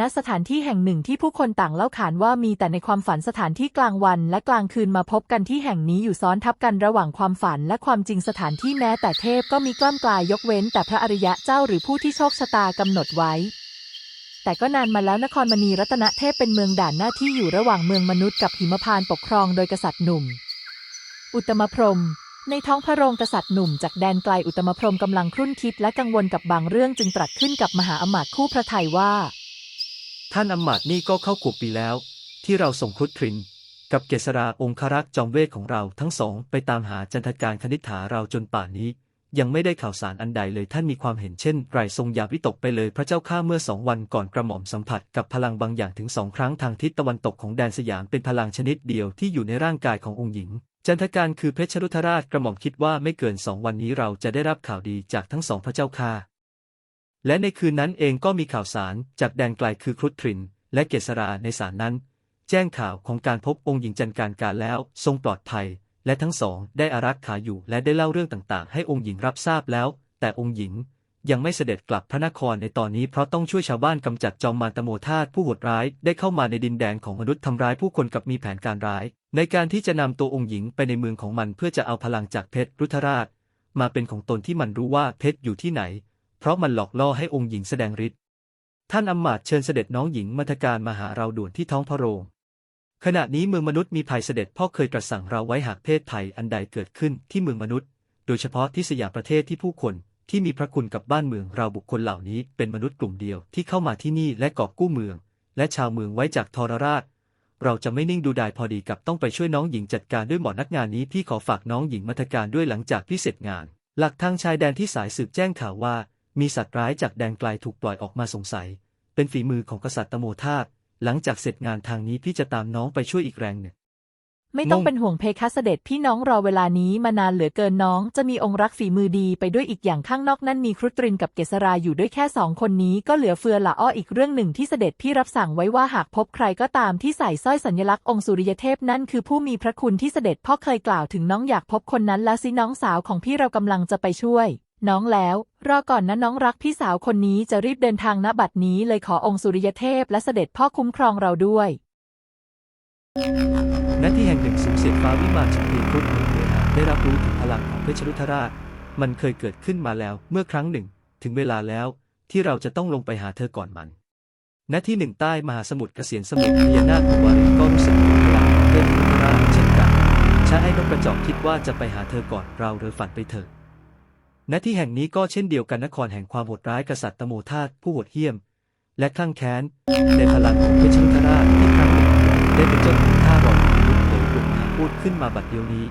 ณสถานที่แห่งหนึ่งที่ผู้คนต่างเล่าขานว่ามีแต่ในความฝันสถานที่กลางวันและกลางคืนมาพบกันที่แห่งนี้อยู่ซ้อนทับกันระหว่างความฝันและความจริงสถานที่แม้แต่เทพก็มีกล้ำกลายยกเว้น แต่พระอริยะเจ้าหรือผู้ที่โชคชะตากำหนดไว้ แต่ก็นานมาแล้วนครมณีรัตนเทพเป็นเมืองด่านหน้าที่อยู่ระหว่างเมืองมนุษย์กับหิมพานปกครองโดยกษัตริย์หนุ่ม อุตมพรมในท้องพระโรงกษัตริย์หนุ่มจากแดนไกลอุตมพรมกำลังครุ่นคิดและกังวลกับบางเรื่องจึงตรัสขึ้นกับมหาอมาตย์คู่พระไทยว่า ท่านอำมาตย์นี่ก็เข้าขวบปีแล้ว ที่เราส่งครุฑทริน กับเกษราองครักษ์จอมเวทของเราทั้งสอง ไปตามหาจันทการคณิษฐาเราจนป่านนี้ ยังไม่ได้ข่าวสารอันใดเลยท่านมีความเห็นเช่นไรทรงอย่าวิตกไปเลยพระเจ้าข้าเมื่อสองวันก่อนกระหม่อมสัมผัสกับพลังบางอย่างถึงสองครั้งทางทิศตะวันตกของแดนสยามเป็นพลังชนิดเดียวที่อยู่ในร่างกายขององค์หญิงจันทการคือเพชรรุธราชกระหม่อมคิดว่าไม่เกินสองวันนี้เราจะได้รับข่าวดีจากทั้งสองพระเจ้าข้า และในคืนนั้นเองก็มีข่าวสารจากแดนไกลคือครุฑทริน และเกษราในสารนั้น แจ้งข่าวของการพบองค์หญิงจันการการแล้วทรงปลอดภัย และทั้งสองได้อารักขาอยู่และได้เล่าเรื่องต่างๆ ให้องค์หญิงรับทราบแล้ว แต่องค์หญิงยังไม่เสด็จกลับพระนครในตอนนี้เพราะต้องช่วยชาวบ้านกำจัดจอมมารตโมธาตผู้โหดร้ายได้เข้ามาในดินแดนของมนุษย์ทำร้ายผู้คนกับมีแผนการร้าย ในการที่จะนำตัวองค์หญิงไปในเมืองของมันเพื่อจะเอาพลังจากเพชรรุธราช มาเป็นของตนที่มันรู้ว่าเพชรอยู่ที่ไหน เพราะมันหลอกล่อให้องค์หญิงแสดงฤทธิ์ ท่านอำมาตย์เชิญเสด็จน้องหญิงมัทการมาหาเราด่วนที่ท้องพระโรง ขณะนี้เมืองมนุษย์มีภัยเสด็จพ่อเคยตรัสสั่งเราไว้หากเพศภัยอันใดเกิดขึ้นที่เมืองมนุษย์ โดยเฉพาะที่สยามประเทศที่ผู้คนที่มีพระคุณกับบ้านเมืองเราบุคคลเหล่านี้เป็นมนุษย์กลุ่มเดียวที่เข้ามาที่นี่และกอบกู้เมือง และชาวเมืองไว้จากทรราช เราจะไม่นิ่งดูดายพอดีกับต้องไปช่วยน้องหญิงจัดการด้วยหมอนักงานนี้พี่ขอฝากน้องหญิงมัทการด้วยหลังจากพี่เสร็จงาน หลักทางชายแดนที่สายสืบแจ้งข่าวว่า มีสัตว์ร้ายจากแดนไกลถูกปล่อยออกมาสงสัย เป็นฝีมือของกษัตริย์ตโมธาตหลังจากเสร็จงานทางนี้พี่จะตามน้องไปช่วยอีกแรงหนึ่งไม่ต้องเป็นห่วงเพคะเสด็จพี่น้องรอเวลานี้มานานเหลือเกินน้องจะมีองค์รักฝีมือดีไปด้วยอีกอย่างข้างนอกนั่นมีครุตรินกับเกษราอยู่ด้วยแค่สองคนนี้ก็เหลือเฟือละอ้ออีกเรื่องหนึ่งที่เสด็จพี่รับสั่งไว้ว่าหากพบใครก็ตามที่ใส่สร้อยสัญลักษณ์องค์สุริยเทพนั่นคือผู้มีพระคุณที่เสด็จพ่อเคยกล่าวถึงน้องอยากพบคนนั้นแล้วสิน้องสาวของพี่เรากำลังจะไปช่วย น้องแล้ว รอก่อนนะน้องรักพี่สาวคนนี้จะรีบเดินทางณบัดนี้เลยขอองค์สุริยเทพและเสด็จพ่อคุ้มครองเราด้วย ณที่แห่งหนึ่งสูงเสียงฟ้าวิมานฉันตีครุฑหนึ่งเวหาได้รับรู้ถึงพลังของเพชรรุธราช มันเคยเกิดขึ้นมาแล้วเมื่อครั้งหนึ่ง ถึงเวลาแล้วที่เราจะต้องลงไปหาเธอก่อนมัน ณที่หนึ่งใต้มหาสมุทรเกษียณสมุทรพญานาคของวารินก็รู้สึกถึงพลังของเพชรรุธราชเช่นกันชายไอ้นกกระจอกคิดว่าจะไปหาเธอก่อนเราเรือฝันไปเถิด ณที่แห่งนี้ก็เช่นเดียวกันนครแห่งความโหดร้ายกษัตริย์ตโมธาตผู้โหดเหี้ยม และคลั่งแค้น ในพลังของเพชรรุธราชที่ครั้งหนึ่งได้เป็นเจ้าหญิงท่ารองมนุษย์เผยปลุกมาพูดขึ้นมาบัดเดียวนี้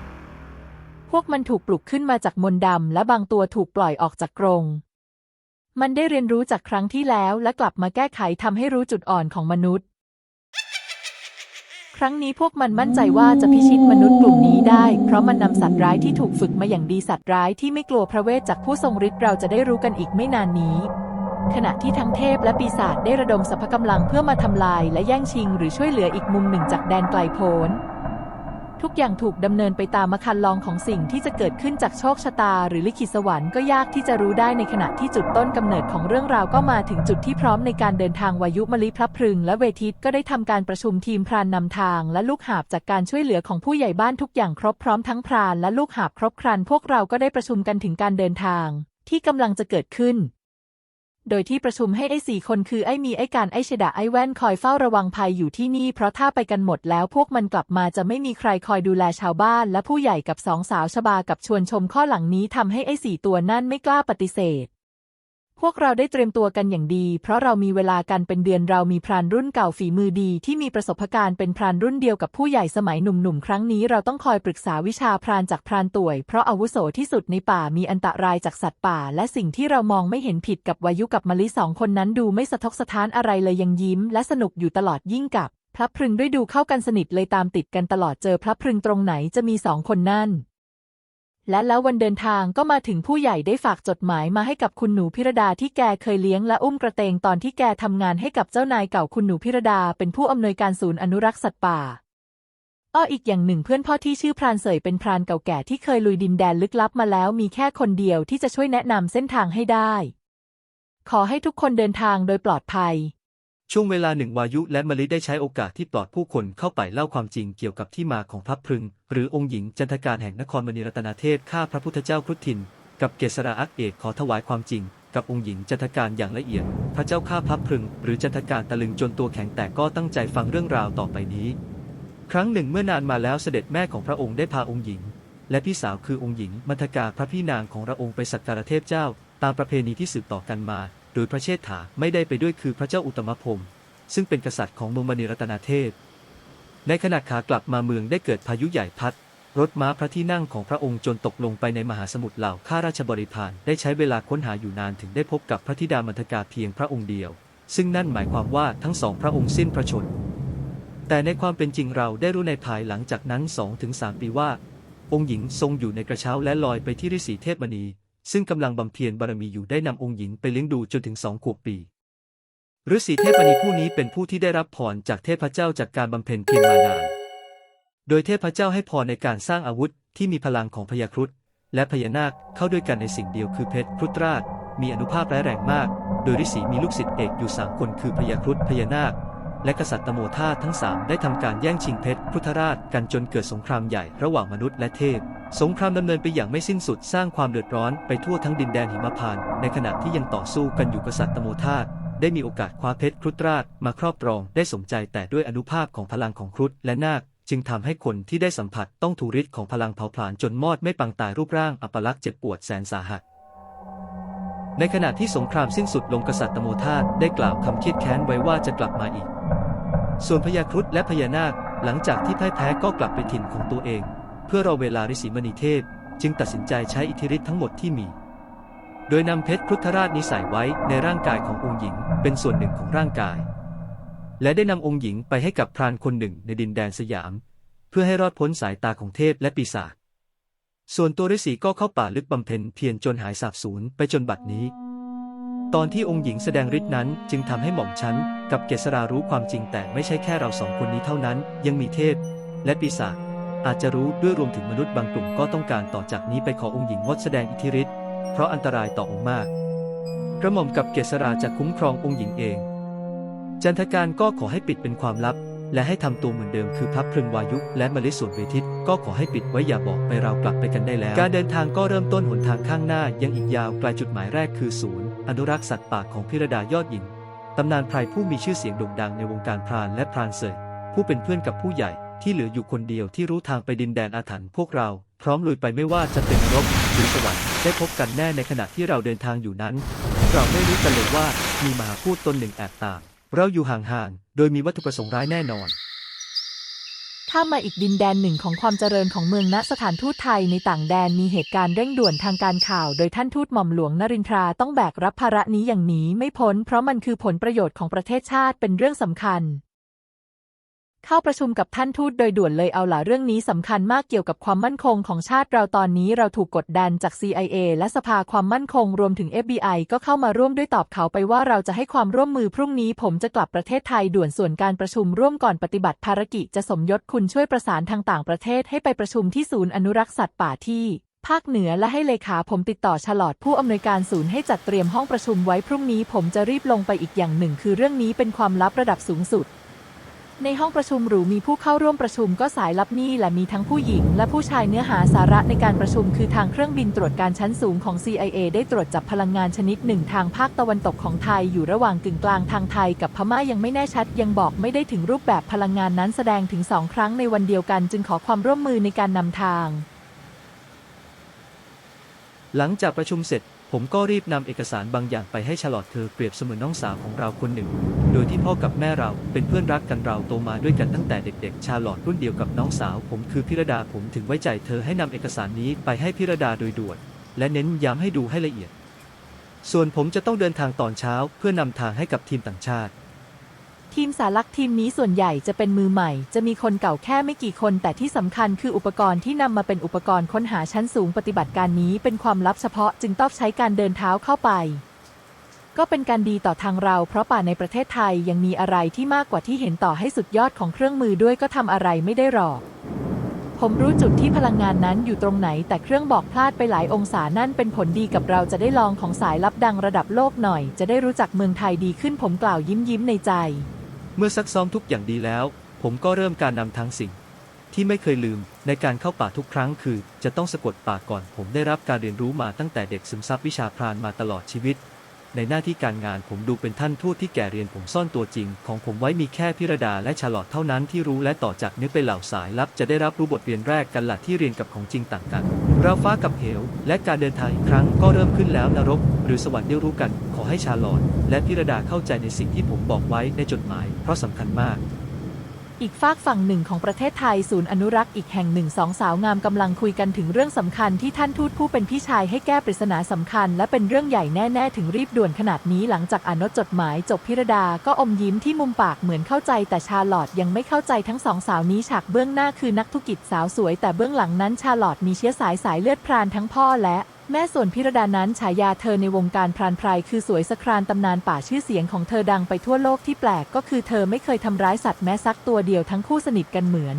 พวกมันถูกปลุกขึ้นมาจากมนต์ดำและบางตัวถูกปล่อยออกจากกรง มันได้เรียนรู้จากครั้งที่แล้วและกลับมาแก้ไขทำให้รู้จุดอ่อนของมนุษย์ ครั้งนี้พวกมันมั่นใจว่าจะพิชิตมนุษย์กลุ่มนี้ได้ เพราะมันนำสัตว์ร้ายที่ถูกฝึกมาอย่างดีสัตว์ร้ายที่ไม่กลัวพระเวทจากผู้ทรงฤทธิ์เราจะได้รู้กันอีกไม่นานนี้ ขณะที่ทั้งเทพและปีศาจได้ระดมสรรพกำลังเพื่อมาทำลายและแย่งชิง หรือช่วยเหลืออีกมุมหนึ่งจากแดนไกลโพ้น ทุกอย่างถูกดำเนินไปตามมคันลองของสิ่งที่จะเกิดขึ้นจากโชคชะตา หรือลิขิตสวรรค์ก็ยากที่จะรู้ได้ในขณะที่จุดต้นกำเนิดของเรื่องราวก็มาถึงจุดที่พร้อมในการเดินทางวายุมลิพระพรึง และเวทิตก็ได้ทำการประชุมทีมพรานนำทาง และลูกหาบจากการช่วยเหลือของผู้ใหญ่บ้านทุกอย่างครบพร้อมทั้งพรานและลูกหาบครบครัน พวกเราก็ได้ประชุมกันถึงการเดินทาง ที่กำลังจะเกิดขึ้น โดยที่ประชุมให้ไอ้สี่คนคือไอ้มีไอ้การไอ้เฉดาไอ้แว่นคอยเฝ้าระวังภัยอยู่ที่นี่ เพราะถ้าไปกันหมดแล้วพวกมันกลับมาจะไม่มีใครคอยดูแลชาวบ้าน และผู้ใหญ่กับสองสาวชบากับชวนชมข้อหลังนี้ทำให้ไอ้สี่ตัวนั่นไม่กล้าปฏิเสธ พวกเราได้เตรียมตัวกันอย่างดี เพราะเรามีเวลากันเป็นเดือนเรามีพรานรุ่นเก่าฝีมือดีที่มีประสบการณ์เป็นพรานรุ่นเดียวกับผู้ใหญ่สมัยหนุ่มๆ ครั้งนี้เราต้องคอยปรึกษาวิชาพรานจากพรานต่วย เพราะอาวุโสที่สุดในป่ามีอันตรายจากสัตว์ป่า และสิ่งที่เรามองไม่เห็นผิดกับวายุกับมลิสองคนนั้นดูไม่สะทกสะท้านอะไรเลยยังยิ้ม และสนุกอยู่ตลอดยิ่งกับพระพรึงด้วยดูเข้ากันสนิทเลยตามติดกันตลอดเจอพระพรึงตรงไหนจะมีสองคนนั่น และแล้ววันเดินทางก็มาถึงผู้ใหญ่ได้ฝากจดหมายมาให้กับคุณหนูพิรดาที่แกเคยเลี้ยงและอุ้มกระเตงตอนที่แกทำงานให้กับเจ้านายเก่าคุณหนูพิรดาเป็นผู้อำนวยการศูนย์อนุรักษ์สัตว์ป่าอ้ออีกอย่างหนึ่งเพื่อนพ่อที่ชื่อพรานเสยเป็นพรานเก่าแก่ที่เคยลุยดินแดนลึกลับมาแล้วมีแค่คนเดียวที่จะช่วยแนะนำเส้นทางให้ได้ ขอให้ทุกคนเดินทางโดยปลอดภัย ช่วงเวลาหนึ่งวายุและมลิได้ใช้โอกาสที่ปลอดผู้คนเข้าไปเล่าความจริงเกี่ยวกับที่มาของพระพรึง หรือองค์หญิงจันทการแห่งนครมณีรัตนาเทพข้าพระพุทธเจ้าครุฑทิน กับเกษราอักเอกขอถวายความจริง กับองค์หญิงจันทการอย่างละเอียด พระเจ้าข้าพระพรึง หรือจันทการตะลึงจนตัวแข็งแต่ก็ตั้งใจฟังเรื่องราวต่อไปนี้ ครั้งหนึ่งเมื่อนานมาแล้วเสด็จแม่ของพระองค์ได้พาองค์หญิง และพี่สาวคือองค์หญิงมัทกาพระพี่นางของพระองค์ไปสักการะเทพเจ้า ตามประเพณีที่สืบต่อกันมา โดยพระเชษฐาไม่ได้ไปด้วยคือพระเจ้าอุตมพรหมซึ่งเป็นกษัตริย์ของเมืองมณีรัตนาเทพในขณะขากลับมาเมืองได้เกิดพายุใหญ่พัด รถม้าพระที่นั่งของพระองค์จนตกลงไปในมหาสมุทรเหล่าข้าราชบริพารได้ใช้เวลาค้นหาอยู่นานถึงได้พบกับพระธิดามัทกาเพียงพระองค์เดียว ซึ่งนั่นหมายความว่าทั้งสองพระองค์สิ้นพระชน แต่ในความเป็นจริงเราได้รู้ในภายหลังจากนั้น2อถึงสปีว่า องค์หญิงทรงอยู่ในกระเช้าและลอยไปที่ฤาษีเทพมณี ซึ่งกำลังบำเพ็ญบารมีอยู่ได้นำองค์หญิงไปเลี้ยงดูจนถึงสองขวบปีฤาษีเทพนีผู้นี้เป็นผู้ที่ได้รับพรจากเทพเจ้าจากการบำเพ็ญเพียรมานาน โดยเทพเจ้าให้พรในการสร้างอาวุธที่มีพลังของพญาครุฑและพญานาคเข้าด้วยกันในสิ่งเดียวคือเพชรครุฑราช มีอนุภาพร้ายแรงมาก โดยฤาษีมีลูกศิษย์เอกอยู่สามคนคือพญาครุฑพญานาค และกษัตริย์ตโมธาทั้งสามได้ทำการแย่งชิงเพชรครุฑราชกันจนเกิดสงครามใหญ่ระหว่างมนุษย์และเทพ สงครามดำเนินไปอย่างไม่สิ้นสุดสร้างความเดือดร้อนไปทั่วทั้งดินแดนหิมพานต์ในขณะที่ยังต่อสู้กันอยู่กษัตริย์ตโมธาตได้มีโอกาสคว้าเพชรครุฑราชมาครอบครองได้สมใจแต่ด้วยอนุภาพของพลังของครุฑและนาค จึงทำให้คนที่ได้สัมผัสต้องถูกฤทธิ์ของพลังเผาผลาญจนมอดไม่ปังตายรูปร่างอัปลักษณ์เจ็บปวดแสนสาหัส ในขณะที่สงครามสิ้นสุดลงกษัตริย์ตโมธาตได้กล่าวคำเครียดแค้นไว้ว่าจะกลับมาอีก ส่วนพญาครุฑและพญานาคหลังจากที่พ่ายแพ้ก็กลับไปถิ่นของตัวเอง เพื่อรอเวลาฤาษีมณีเทพ จึงตัดสินใจใช้อิทธิฤทธิ์ทั้งหมดที่มี โดยนำเพชรครุฑราชนี้ใส่ไว้ในร่างกายขององค์หญิงเป็นส่วนหนึ่งของร่างกาย และได้นำองค์หญิงไปให้กับพรานคนหนึ่งในดินแดนสยาม เพื่อให้รอดพ้นสายตาของเทพและปีศาจส่วนตัวฤาษีก็เข้าป่าลึกบำเพ็ญเพียรจนหายสาบสูญไปจนบัดนี้ ตอนที่องค์หญิงแสดงฤทธิ์นั้นจึงทำให้หม่อมฉันกับเกษรารู้ความจริงแต่ไม่ใช่แค่เราสองคนนี้เท่านั้น ยังมีเทพและปีศาจ อาจจะรู้ด้วยรวมถึงมนุษย์บางกลุ่มก็ต้องการต่อจากนี้ไปขอองค์หญิงงดแสดงอิทธิฤทธิ์เพราะอันตรายต่อองค์มากกระหม่อมกับเกษราจะคุ้มครององค์หญิงเอง จันทการก็ขอให้ปิดเป็นความลับ และให้ทำตัวเหมือนเดิมคือพับพรึงวายุและมลิส่วนเวทิตก็ขอให้ปิดไว้อย่าบอกไปเรากลับไปกันได้แล้ว การเดินทางก็เริ่มต้นหนทางข้างหน้ายังอีกยาวไกลจุดหมายแรกคือศูนย์อนุรักษ์สัตว์ป่าของพิรดายอดหญิงตำนานไพรผู้มีชื่อเสียงโด่งดังในวงการพรานและพรานเสยผู้เป็นเพื่อนกับผู้ใหญ่ ที่เหลืออยู่คนเดียวที่รู้ทางไปดินแดนอาถรรพ์พวกเรา พร้อมลุยไปไม่ว่าจะเป็นรกหรือสวรรค์ได้พบกันแน่ในขณะที่เราเดินทางอยู่นั้น เราไม่รู้กันเลยว่ามีมหาพูดตนหนึ่งแอบตามเราอยู่ห่างๆโดยมีวัตถุประสงค์ร้ายแน่นอนถ้ามาอีกดินแดนหนึ่งของความเจริญของเมืองณสถานทูตไทยในต่างแดนมีเหตุการณ์เร่งด่วนทางการข่าว โดยท่านทูตหม่อมหลวงนรินทราต้องแบกรับภาระนี้อย่างหนีไม่พ้น เพราะมันคือผลประโยชน์ของประเทศชาติเป็นเรื่องสำคัญ เข้าประชุมกับท่านทูตโดยด่วนเลยเอาล่ะเรื่องนี้สำคัญมากเกี่ยวกับความมั่นคงของชาติเราตอนนี้เราถูกกดดันจาก CIA และสภาความมั่นคงรวมถึง FBI ก็เข้ามาร่วมด้วยตอบเขาไปว่าเราจะให้ความร่วมมือพรุ่งนี้ผมจะกลับประเทศไทยด่วนส่วนการประชุมร่วมก่อนปฏิบัติภารกิจจะสมยศคุณช่วยประสานทางต่างประเทศให้ไปประชุมที่ศูนย์อนุรักษ์สัตว์ป่าที่ภาคเหนือและให้เลขาผมติดต่อฉลอดผู้อำนวยการศูนย์ให้จัดเตรียมห้องประชุมไว้พรุ่งนี้ผมจะรีบลงไปอีกอย่างหนึ่ง คือเรื่องนี้เป็นความลับระดับสูงสุด ในห้องประชุมหรูมีผู้เข้าร่วมประชุมก็สายลับนี่และมีทั้งผู้หญิง และผู้ชายเนื้อหาสาระในการประชุมคือทางเครื่องบินตรวจการชั้นสูงของ CIA ได้ตรวจจับพลังงานชนิดหนึ่งทางภาคตะวันตกของไทยอยู่ระหว่างกึ่งกลางทางไทยกับพม่ายังไม่แน่ชัด ยังบอกไม่ได้ถึงรูปแบบพลังงานนั้นแสดงถึงสองครั้งในวันเดียวกัน จึงขอความร่วมมือในการนำทาง หลังจากประชุมเสร็จ ผมก็รีบนำเอกสารบางอย่างไปให้ชลอดเธอเปรียบเสมือนน้องสาวของเราคนหนึ่ง โดยที่พ่อกับแม่เราเป็นเพื่อนรักกันเราโตมาด้วยกันตั้งแต่เด็ก ๆ ชาลอดรุ่นเดียวกับน้องสาว ผมคือพิรดาผมถึงไว้ใจเธอให้นำเอกสารนี้ไปให้พิรดาโดยด่วนและเน้นย้ำให้ดูให้ละเอียด ส่วนผมจะต้องเดินทางตอนเช้าเพื่อนำทางให้กับทีมต่างชาติ ทีมสารักทีมนี้ส่วนใหญ่จะเป็นมือใหม่ จะมีคนเก่าแค่ไม่กี่คน แต่ที่สำคัญคืออุปกรณ์ที่นำมาเป็นอุปกรณ์ค้นหาชั้นสูงปฏิบัติการนี้เป็นความลับเฉพาะจึงต้องใช้การเดินเท้าเข้าไป ก็เป็นการดีต่อทางเรา เพราะป่าในประเทศไทยยังมีอะไรที่มากกว่าที่เห็นต่อให้สุดยอดของเครื่องมือด้วยก็ทำอะไรไม่ได้หรอกผมรู้จุดที่พลังงานนั้นอยู่ตรงไหน แต่เครื่องบอกพลาดไปหลายองศานั่นเป็นผลดีกับเราจะได้ลองของสายลับดังระดับโลกหน่อย จะได้รู้จักเมืองไทยดีขึ้นผมกล่าวยิ้มยิ้มในใจ เมื่อซักซ้อมทุกอย่างดีแล้ว ผมก็เริ่มการนำทางสิ่ง ที่ไม่เคยลืมในการเข้าป่าทุกครั้งคือ จะต้องสะกดป่าก่อน ผมได้รับการเรียนรู้มาตั้งแต่เด็กซึมซับวิชาพรานมาตลอดชีวิต ในหน้าที่การงานผมดูเป็นท่านทูตที่แก่เรียนผมซ่อนตัวจริง ของผมไว้มีแค่พิรดาและชาลอตเท่านั้นที่รู้และต่อจากนี้ไปเหล่าสายลับจะได้รับรู้บทเรียนแรกกันหละที่เรียนกับของจริงต่างกันเราฟ้ากับเหว และการเดินทางอีกครั้งก็เริ่มขึ้นแล้วนรก หรือสวรรค์ได้รู้กัน ขอให้ชาลอตและพิรดาเข้าใจในสิ่งที่ผมบอกไว้ในจดหมาย เพราะสำคัญมาก อีกฝากฝั่งหนึ่งของประเทศไทยศูนย์อนุรักษ์อีกแห่งหนึ่งสองสาวงามกำลังคุยกันถึงเรื่องสำคัญที่ท่านทูตผู้เป็นพี่ชายให้แก้ปริศนาสำคัญ และเป็นเรื่องใหญ่แน่ ๆ ถึงรีบด่วนขนาดนี้หลังจากอ่านจดหมายจบพิรดาก็อมยิ้มที่มุมปากเหมือนเข้าใจแต่ชาลอตยังไม่เข้าใจทั้งสองสาวนี้ฉากเบื้องหน้าคือนักธุรกิจสาวสวย แต่เบื้องหลังนั้นชาลอตมีเชื้อสายสายเลือดพรานทั้งพ่อและ แม่ส่วนพิรดานั้นฉายาเธอในวงการพรานไพรคือสวยสครานตำนานป่าชื่อเสียงของเธอดังไปทั่วโลกที่แปลกก็คือเธอไม่เคยทำร้ายสัตว์แม้สักตัวเดียวทั้งคู่สนิทกันเหมือน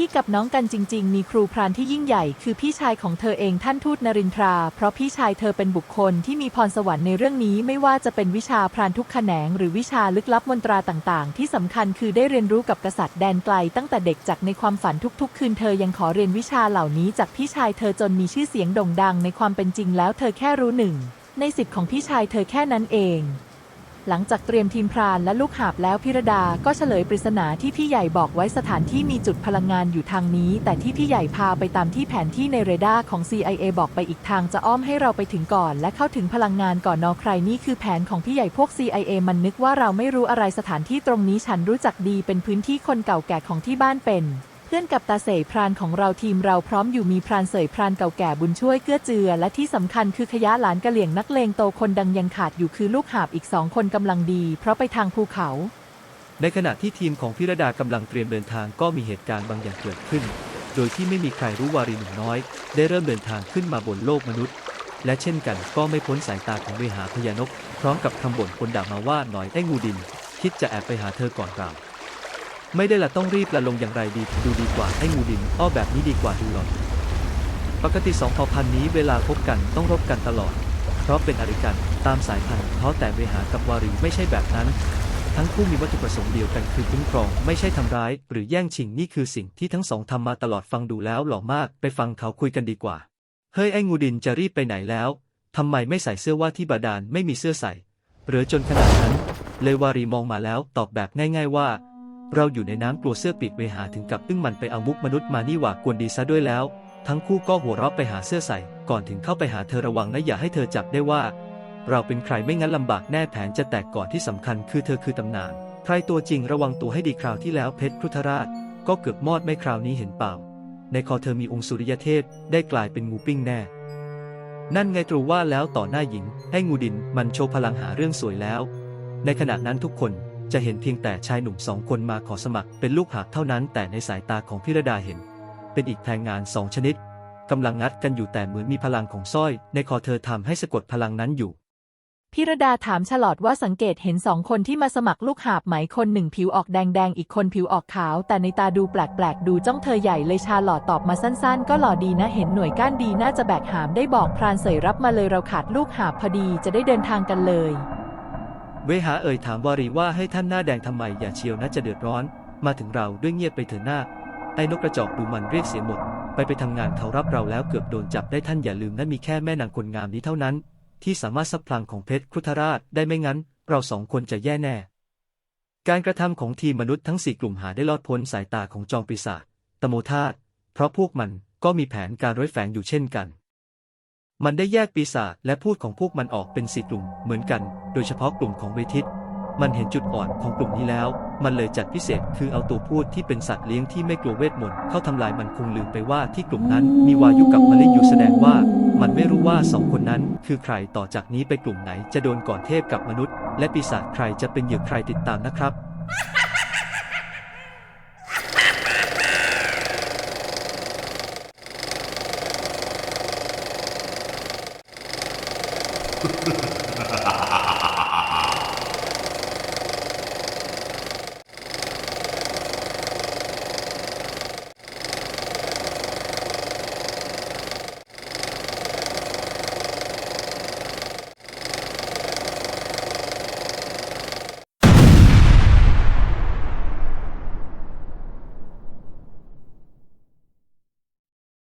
พี่กับน้องกันจริง ๆ มีครูพรานที่ยิ่งใหญ่ คือพี่ชายของเธอเองท่านทูตนรินทรา เพราะพี่ชายเธอเป็นบุคคลที่มีพรสวรรค์ในเรื่องนี้ ไม่ว่าจะเป็นวิชาพรานทุกแขนง หรือวิชาลึกลับมนตราต่างๆ ที่สำคัญคือได้เรียนรู้กับกษัตริย์แดนไกลตั้งแต่เด็กจากในความฝันทุก ๆ คืนเธอยังขอเรียนวิชาเหล่านี้จากพี่ชายเธอจนมีชื่อเสียงโด่งดังในความเป็นจริงแล้วเธอแค่รู้หนึ่งในสิบของพี่ชายเธอแค่นั้นเอง หลังจากเตรียมทีมพรานและลูกหาบแล้วพิรดาก็เฉลยปริศนาที่พี่ใหญ่บอกไว้สถานที่มีจุดพลังงานอยู่ทางนี้ แต่ที่พี่ใหญ่พาไปตามที่แผนที่ในเรดาร์ของ CIA บอกไปอีกทางจะอ้อมให้เราไปถึงก่อน และเข้าถึงพลังงานก่อนนอใครนี่คือแผนของพี่ใหญ่พวก CIA มันนึกว่าเราไม่รู้อะไรสถานที่ตรงนี้ฉันรู้จักดีเป็นพื้นที่คนเก่าแก่ของที่บ้านเป็น พื่อนกับตาเสยพรานของเราทีมเราพร้อมอยู่มีพรานเสยพรานเก่าแก่บุญช่วยเกื้อเจือ และที่สำคัญคือขยะหลานกะเหลี่ยงนักเลงโตคนดังยังขาดอยู่คือลูกหาบอีกสองคนกำลังดี เพราะไปทางภูเขา ในขณะที่ทีมของพิรดากำลังเตรียมเดินทางก็มีเหตุการณ์บางอย่างเกิดขึ้น โดยที่ไม่มีใครรู้วารีหนุ่มน้อย ได้เริ่มเดินทางขึ้นมาบนโลกมนุษย์ และเช่นกันก็ไม่พ้นสายตาของเวหาพญานก พร้อมกับคำบ่นคนด่ามาว่าหน่อยไอ้งูดิน คิดจะแอบไปหาเธอก่อนเรา ไม่ได้ละต้องรีบละลงอย่างไรดี ดูดีกว่าไอ้งูดิน อ้อแบบนี้ดีกว่าดูหรอกปกติสองเผ่าพันธุ์นี้เวลาพบกันต้องรบกันตลอด เพราะเป็นอริกันตามสายพันธุ์เพราะแต่เวหากับวารีไม่ใช่แบบนั้น ทั้งคู่มีวัตถุประสงค์เดียวกันคือคุ้มครอง ไม่ใช่ทำร้าย หรือแย่งชิงนี่คือสิ่งที่ทั้งสองทำมาตลอดฟังดูแล้วหล่อมากไปฟังเขาคุยกันดีกว่าเฮ้ยไอ้งูดินจะรีบไปไหนแล้วทำไมไม่ใส่เสื้อว่าที่บาดาลไม่มีเสื้อใส่หรือจนขนาดนั้น เลยวารีมองมาแล้วตอบแบบง่าย ๆว่า เราอยู่ในน้ำกลัวเสื้อปีกเวหาถึงกับอึ้งมันไปเอามุกมนุษย์มานี่หว่ากวนดีซะด้วยแล้ว ทั้งคู่ก็หัวเราะไปหาเสื้อใส่ ก่อนถึงเข้าไปหาเธอระวังนะอย่าให้เธอจับได้ว่า เราเป็นใครไม่งั้นลำบากแน่แผนจะแตกก่อนที่สำคัญคือเธอคือตำนาน ใครตัวจริงระวังตัวให้ดีคราวที่แล้วเพชรครุธราช ก็เกือบมอดไม่คราวนี้เห็นเปล่า ในคอเธอมีองค์สุริยเทพได้กลายเป็นงูปิ้งแน่ นั่นไงตรูว่าแล้วต่อหน้าหญิง ให้งูดินมันโชว์พลังหาเรื่องสวยแล้ว ในขณะนั้นทุกคน จะเห็นเพียงแต่ชายหนุ่มสองคนมาขอสมัครเป็นลูกหาบเท่านั้น แต่ในสายตาของพิรดาเห็น เป็นอีกแพลงงานสองชนิดกำลังงัดกันอยู่แต่เหมือนมีพลังของสร้อย ในคอเธอทำให้สะกดพลังนั้นอยู่พิรดาถามฉลอดว่าสังเกตเห็นสองคนที่มาสมัครลูกหาบไหมคนหนึ่งผิวออกแดงๆ อีกคนผิวออกขาว แต่ในตาดูแปลกๆ ดูจ้องเธอใหญ่เลยชาหลอดตอบมาสั้นๆ ก็หล่อดีนะเห็นหน่วยก้านดีน่าจะแบกหามได้บอกพรานเสยรับมาเลยเราขาดลูกหาบพอดีจะได้เดินทางกันเลย เวหาเอ่ยถามวารีว่าให้ท่านหน้าแดงทำไมอย่าเชียวนะจะเดือดร้อน มาถึงเราด้วยเงียบไปเถอะหน้าไอ้นกกระจอกดูมันเรียกเสียหมด ไปไปทำงานเขารับเราแล้วเกือบโดนจับได้ท่านอย่าลืมนะมีแค่แม่นางคนงามนี้เท่านั้น ที่สามารถซับพลังของเพชรครุธราชได้ไม่งั้น เราสองคนจะแย่แน่ การกระทำของทีมมนุษย์ทั้งสี่กลุ่มหาได้ลอดพ้นสายตาของจอมปีศาจตโมธาตเพราะพวกมันก็มีแผนการร้อยแฝงอยู่เช่นกัน มันได้แยกปีศาจและพูดของพวกมันออกเป็นสี่กลุ่มเหมือนกัน โดยเฉพาะกลุ่มของเวทิต มันเห็นจุดอ่อนของกลุ่มนี้แล้ว มันเลยจัดพิเศษคือเอาตัวพูดที่เป็นสัตว์เลี้ยงที่ไม่กลัวเวทมนต์เข้าทำลายมันคงลืมไปว่าที่กลุ่มนั้นมีวายุกับมลิอยู่แสดงว่า มันไม่รู้ว่าสองคนนั้น คือใครต่อจากนี้ไปกลุ่มไหนจะโดนก่อนเทพกับมนุษย์ และปีศาจใครจะเป็นเหยื่อใครติดตามนะครับ